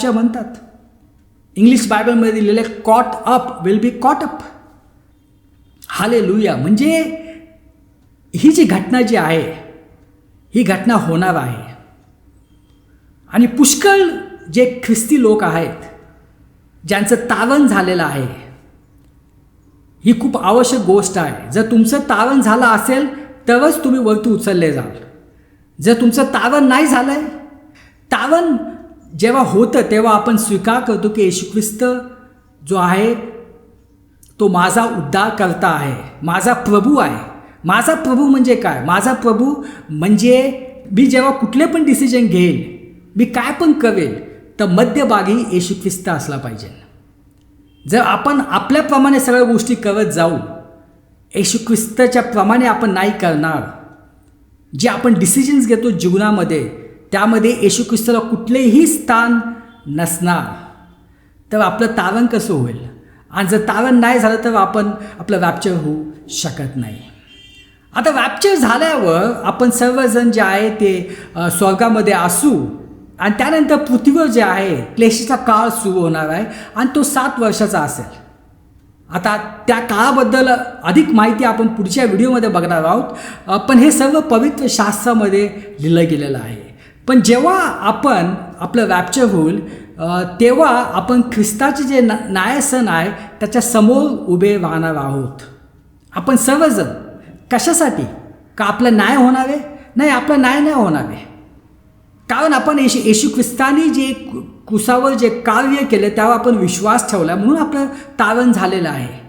च्या म्हणतात. इंग्लिश बायबलमध्ये दिलेले caught up will be caught up hallelujah म्हणजे ही जी घटना जी आहे ही घटना होणार आहे. आणि पुष्कळ जे ख्रिस्ती लोक आहेत ज्यांचं तारण झालेलं आहे ही खूप आवश्यक गोष्ट आहे. जर तुमचं तारण झालं असेल तरच तुम्ही वरती उचलले जाल. जर तुमचं तारण नाही झालं आहे तारण जेव्हा होतं तेव्हा आपण स्वीकार करतो की येशू ख्रिस्त जो आहे तो माझा उद्धार करता आहे माझा प्रभू आहे. माझा प्रभू म्हणजे काय? माझा प्रभू म्हणजे मी जेव्हा कुठले पण डिसिजन घेईल मी काय पण करेल तर मध्यभागी येशू ख्रिस्त असला पाहिजे. जर आपण आपल्याप्रमाणे सगळ्या गोष्टी करत जाऊ येशू ख्रिस्तच्या प्रमाणे आपण नाही करणार जे आपण डिसिजन्स घेतो जीवनामध्ये त्यामध्ये येशू ख्रिस्ताला कुठलेही स्थान नसणार. तर आपलं तारण कसं होईल? आणि जर तारण नाही झालं तर आपण आपलं रॅप्चर होऊ शकत नाही. आता रॅप्चर झाल्यावर आपण सर्वजण जे आहे ते स्वर्गामध्ये असू आणि त्यानंतर पृथ्वीवर जे आहे क्लेशीचा काळ सुरू होणार आहे आणि तो सात वर्षाचा असेल. आता त्या काळाबद्दल अधिक माहिती आपण पुढच्या व्हिडिओमध्ये बघणार आहोत. पण हे सर्व पवित्र शास्त्रामध्ये लिहिलं गेलेलं आहे. पण जेव्हा आपण आपलं रॅप्चर होईल तेव्हा आपण ख्रिस्ताचे जे ना सण आहे त्याच्यासमोर उभे राहणार आहोत. आपण सर्वजण. कशासाठी? का आपलं न्याय होणार आहे? नाही आपलं न्याय नाही होणार आहे. कारण आपण येशू येशू ख्रिस्तानी जे कु- कुसावर जे कार्य केलं त्यावर आपण विश्वास ठेवला म्हणून आपलं तारण झालेलं आहे.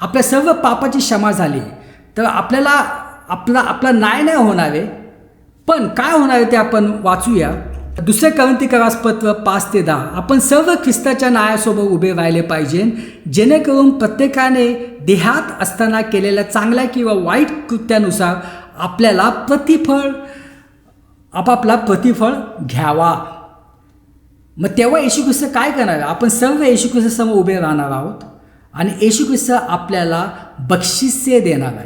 आपल्या सर्व पापाची क्षमा झाली. तर आपल्याला आपला आपला न्याय नाही होणार आहे. पण काय होणार आहे ते आपण वाचूया. दुसरे क्रांतिकारासपत्र पत्र पाच ते दहा. आपण सर्व ख्रिस्ताच्या न्यायासोबत उभे राहिले पाहिजे. जेणेकरून प्रत्येकाने देहात असताना केलेल्या चांगल्या किंवा वाईट कृत्यानुसार आपल्याला प्रतिफळ आपापला प्रतिफळ घ्यावा. मग तेव्हा येशू ख्रिस्त काय करणार? आपण सर्व येशू ख्रिस्तसमोर उभे राहणार आहोत आणि येशू ख्रिस्त आपल्याला बक्षिसे देणार आहे